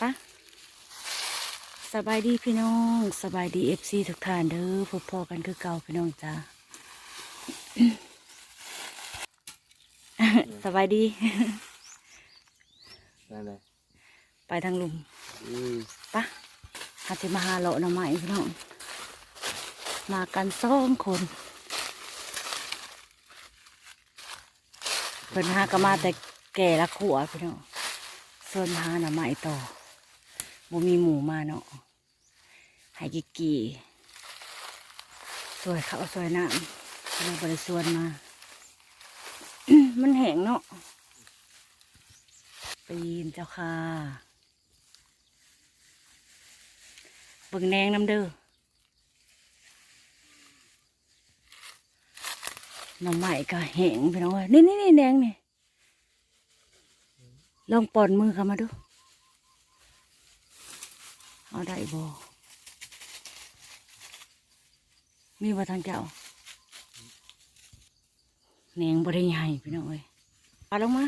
ปะสบายดีพี่น้องสบายดีเอฟซีทุกท่านเด้อพบพอกันคือเก่าพี่น้องจ้าสบายดีนั่นเลยไปทางลุมอืมปะหาจะมาหาเลาะหน่อไม้พี่น้องมากันสองคนเพิ่นหาก็มาแต่แก่ละขวพี่น้องส่วนมาหาหน่อไม้ต่อ บ่มีหมูมาเนาะให้กิกกี่สวยเขาสวยน้ำเราบริส่วนมา มันแห้งเนาะปีนเจ้าค่ะเบิ่งแนงน้ำเด้อน้ำใหม่ก็แห้งไปน้องเอ้นี่นี่นี่แดงนี่ลองปอนมือเข้ามาดู เอาได้บ่มีบ่ทางเจ้าแหนงบริใหญ่พี่น้องเอ้ยปาลงมา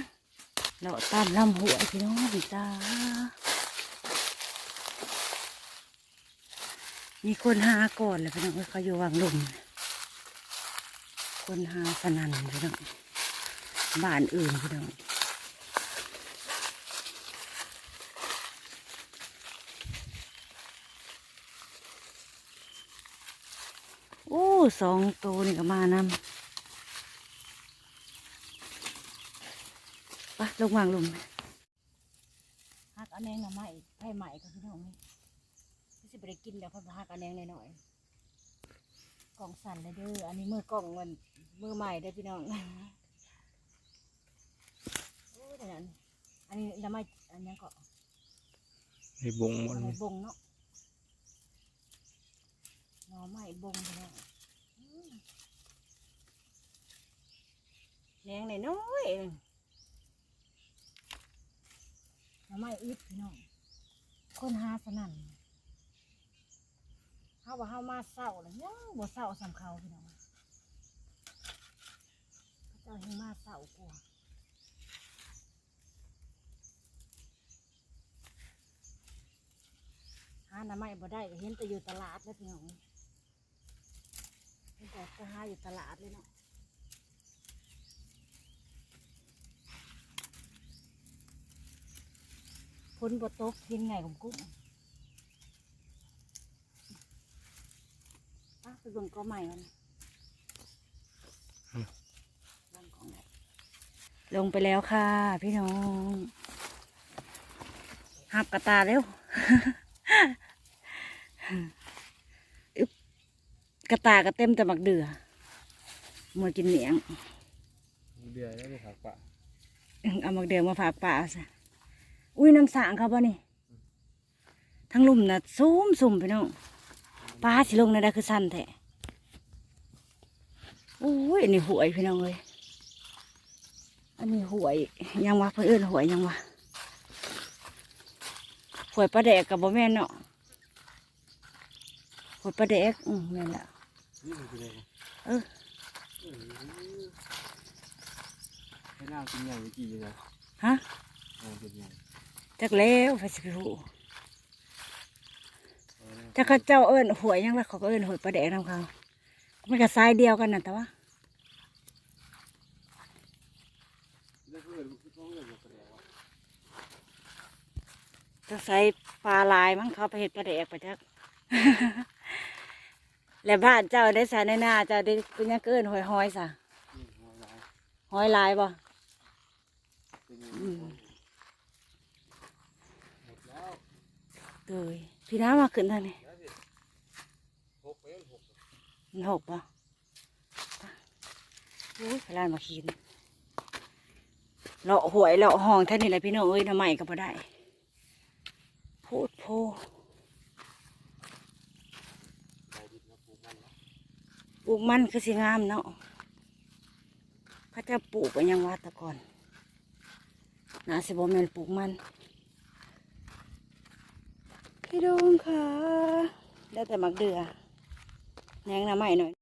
เราตามลำหัวพี่น้องจ้ามีคนหาก่อนเลยพี่น้องเอ้ยเขาอยู่วางลมคนหาสนันพี่น้องบ้านอื่นพี่น้อง สองตัวนี่ก็มานำปะลงวางลงหักอันแนงหน่อไม้ไผ่ใหม่ก็พี่น้องนี่ที่สิบได้กินเดี๋ยวเพิ่นหักอันแนงหน่อยๆกล่องสั่นเลยเด้ออันนี้มือกล่องมันมือใหม่เด้อพี่น้องโอ้เดี๋ยวนั้นอันนี้หน่อไม้อันนี้ก็ในบงหมดหน่อเลไม้ยบงเนาะหน่อไม้บงพี่น้อง แดงหน้อยๆเองทำไมอึดพี่น้องคนหาสนั่นเฮาว่าเฮามาเศร้าเลยยังบ่เศร้าสำเขาพี่น้องพระเจ้าให้มาเศร้ากว่าหาหน้ำไม้บ่ได้ก็เห็นแต่อยู่ตลาดแล้วพี่น้องเห็นแต่ก็หาอยู่ตลาดเลยเนาะ พ้นบตกกินไงของกุ้งอะไปเบิ่งก็ใหม่มันลงของไหนลงไปแล้วค่ะ พี่น้องหับกระตาเร็วอึ๊บกระตากระเต็มแต่หมักเดือมัวกินเหนียงเดือดได้เลยครับปะเอาหมักเดือมาฝากป่าซะ อุ้ยน้ำสางเขาป่ะนี่ทั้งลุ่มนะซุ่มซุ่มไปน้องปลาสิลงในได้คือสั้นแท้โอ้ยอันนี้หวยพี่น้องเลยอันนี้หวยยังวะเพื่นเอนหวยยังวะหวยปลาแดกกับบ่แม่นเนาะหวยปลาแดกอืมแม่นละนี่มันคืออะไรเออให้น้ำกินใหญ่กี่เลยฮะน้ำกินใหญ่ จักแล้วไปสิไปหูจักเขาเจ้าเอิญหวยยังละเขาก็เอิญหวยปลาแดกนำเขาไม่กับสายเดียวกันนะแต่ว่าแล้วเพื่อนเขาเพื่อนจะแสดงว่าจะใส่ปลาลายมั้งเขาไปเห็ดปลาแดกไปจักแล้วบ้านเจ้าได้ใส่ในหน้าเจ้าได้เป็นยังเกินหอยหอยๆซะนี่หัวร้ายหอยลายบ่ เป็นยัง อืม หมดแล้ว เตยพี่น้ำมาขึ้นทางนี้หกไปหกมันหกบ่โอ้ยพลานมาขีนเลาะหวยเลาะห้องท่านนี่แหละพี่น้องเอ้ยน้ำใหม่ก็พอได้ พูดโพปลูกมันคือสิงามเนาะเขาจะปลูกไปยังวัดตะก่อนนาสิบแมนปลูกมัน พี่ดงค่ะ ได้แต่มักเดือแหนงน้ำใหม่หน่อย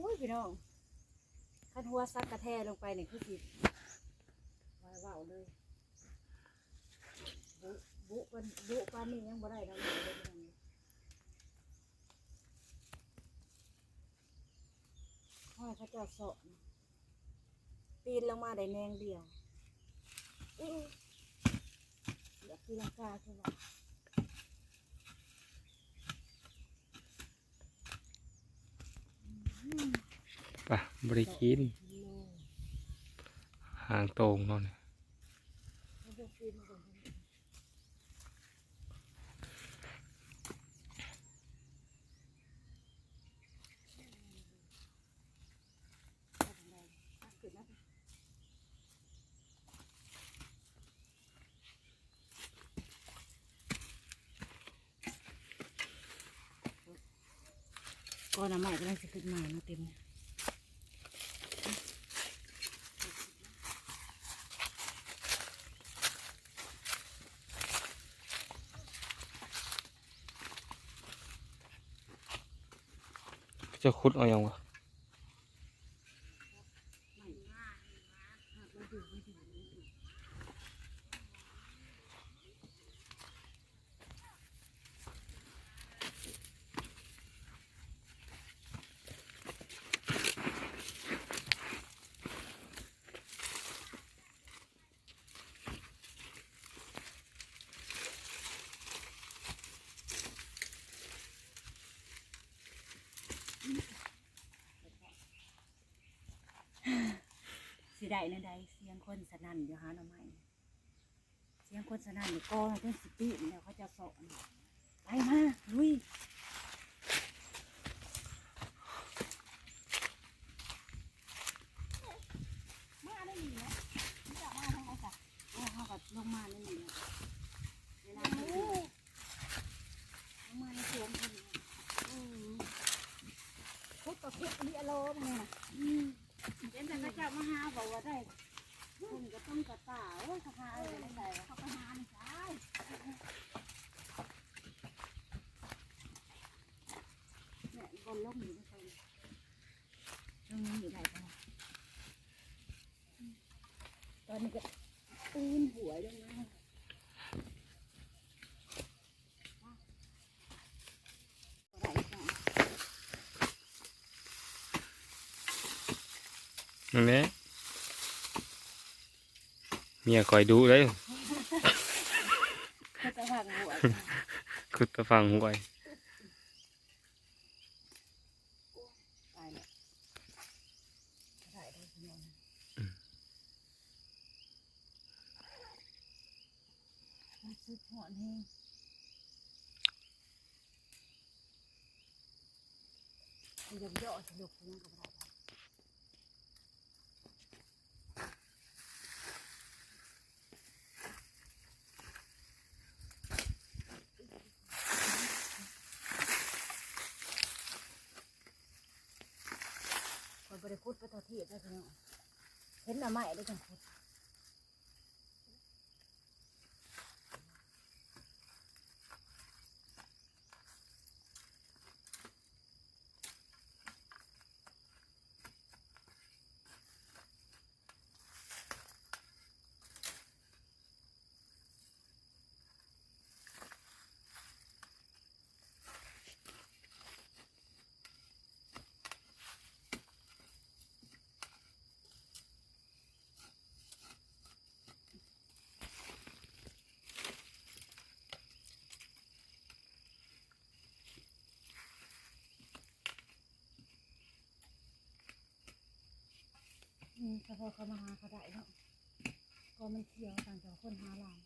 โอ้ยพี่น้องขันหัวซักกระแทลงไปเนี่ยคือสิวายว่าวเลย บุบันบุปานนี้ยังบ่ได้ดอกเลยห้อยเขาจะสอนปีนลงมาได้แนงเดียวเดี๋ยวปีลังกาคือว่าไปบริกินหางตรงเนาะเนี่ย มันจะปีนมาก่อน้ำใหม่ก็ได้สิขึ้นมาเนาะเต็มเนี่ยจะขุดเอาอย่างวะ ได้นะใดเสียงคนสนั่นอยู่หาหน่อไม้เสียงคนสนั่นอยู่ก็เพิ่นสิปีแล้วเขาจะสอนไปมาลุยมาได้หนินะนี่จะมาทางไหนจ้ะโอ้เขาก็ลงมาได้หนินะเวลาเขาลงมาในสวนคนอืมคุดต่อคุดอันนี้อารมณ์ไงนะอืม เห็นแต่พระเจ้ามาหาบอกว่าได้คุณก็ต้องกระต่าโอ้ยกระหาอะไรไม่ได้เขาไปหาไม่ใช่เนี่ยบนล่มอยู่ไม่ใช่ตรงนี้อยู่ไหนกันตอนนี้ก็ตื้นหัวลงมาอะไร นั่นแหละเมียคอยดูเลยก็จะหักหัวขุดตะฟังหวยตายแล้วถ่ายได้ทีเดียวนะรู้สึกหอนแห้งมันยังย่อสนุกยังกับเราคน บริคุดไปทอดที่ได้ทีเดียงเห็นหน้าไม้ได้จังคุด อืมเฉพาะเขามาหาเขาได้เนาะก็มันเขียวต่างจากคนหาหลาม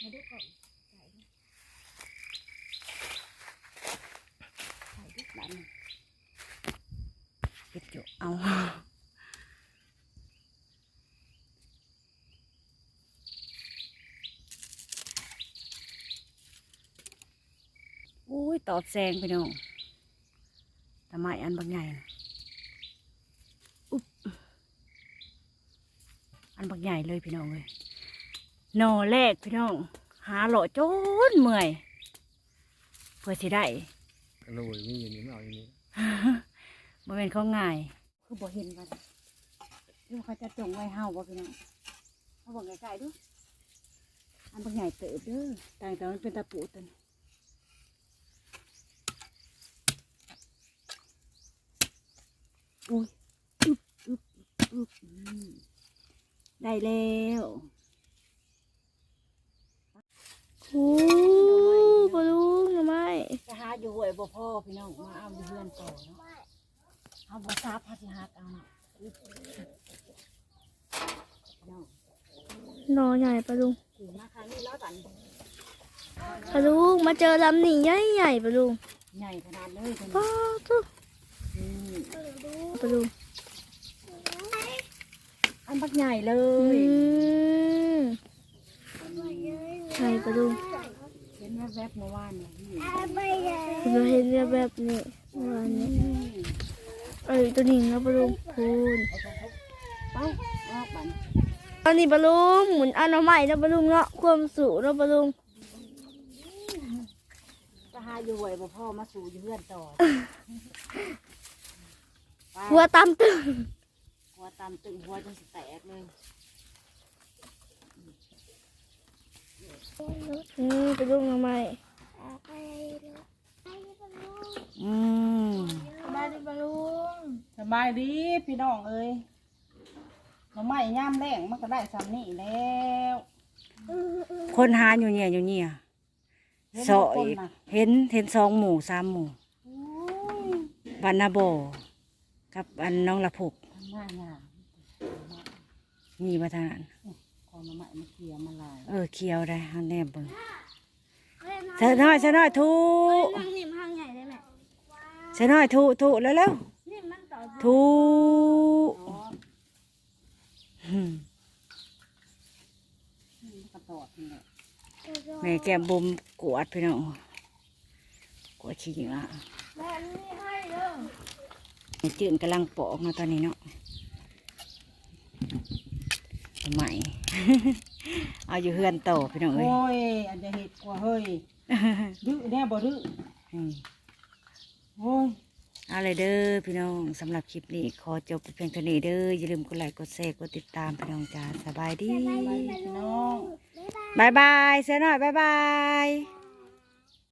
มาดูก่อนใส่ดิใส่ดิดันปิดอยู่เอา ตอบแซงไปน้องทำไมอันบางใหญ่น่ะอุ๊บอันบางใหญ่เลยพี่น้องเลยหนอแรกพี่น้อง หาหล่อจนเมื่อยเพื่อสิได้กระโดดมีอยู่นี่ไม่เอาอย่างนี้มันเป็นข้อง่ายเคคือบ่เห็นกันหรือว่าเขาจะจงไว้เฮาบ่พี่น้องเขาบอกไกลๆดูอันบางใหญ่เติบเด้อต่างแต่มันเป็นตะปูตัวนี้ อุ้ยอึบอึบอึบอืมได้แล้วโอ้ปลาลุงหน่อไม้จะหาอยู่ห่วยบ่พ่อพี่น้องมาเอาอยู่เพื่อนต่อเนาะเอาบ่ทราบพัดสิหักเอาเนาะอึบพี่น้องหน่อใหญ่ปลาลุงขี่มาครั้งนี้แล้วกันปลาลุงมาเจอลำนี่ใหญ่ใหญ่ๆปลาลุงใหญ่ขนาดเลยตัวป้านี้ตุ๊ อืมปลาลุงอันบักใหญ่เลอืยมใช่ปลาลุงเห็นแวบๆเมื่อวานเนี่ยพี่เราเห็นแบบแบบนี้เมื่อวานนี้เอ้ยตัวนี้นะปลาลุงพูนไปออกบันตอนนี้ปลาลุงหมุนเอาหน่อไม้นะปลาลุงเนาะความสูงเนาะปลาลุงจะหาอยู่ห่วยบ่พ่อมาสู่อยู่เพื่อนต่อไป หัวตามตึงหัวตามตึงหัวจนสิแตกเลยอืมปลาลุงหน่อไม้อืมสบายดีปลาลุงสบายดีพี่น้องเอ้ยหน่อไม้ย่ามแรงมันก็ได้สำนี่แล้วคนหาอยู่เนี่ยอยู่เนี่ยเห็นสอยคนน่ะเห็นเห็นสองหมู่สามหมู่บานนาโบ กับอันน้องละพุกทำหน้าหยามีมาทางนั้นขอหน่อไม้มาเคี่ยวมาลายเออเคียวได้ฮันแนบเบิ่งเสน้อยเสน้อยทุนั่งนิ่มห้างใหญ่ได้ไหมเสน้อยทุทุแล้วแล้วนิ่มมันต่อๆทุอืมกระตอดนี่แหละแม่แก้มบุมกวาดพี่น้องกวาดขี้เหงื่อแม่นี่ให้เด้อแม่ จื่นกำลังปอกเนาะตอนนี้เนาะใหม่ เอาอยู่เฮือนโตพี่น้องเอ้ยโอ้ยอันจะเห็ดกว่าเฮ้ยดื้อแน่บ่ดื้ออืมโอ้ยเอาเลยเด้อพี่น้องสำหรับคลิปนี้ขอจบเพียงเท่านี้เด้ออย่าลืมกดไลค์กดแชร์กดติดตามพี่น้องจ้าสบายดีไปพี่น้องบายบายเสียหน่อยบายบาย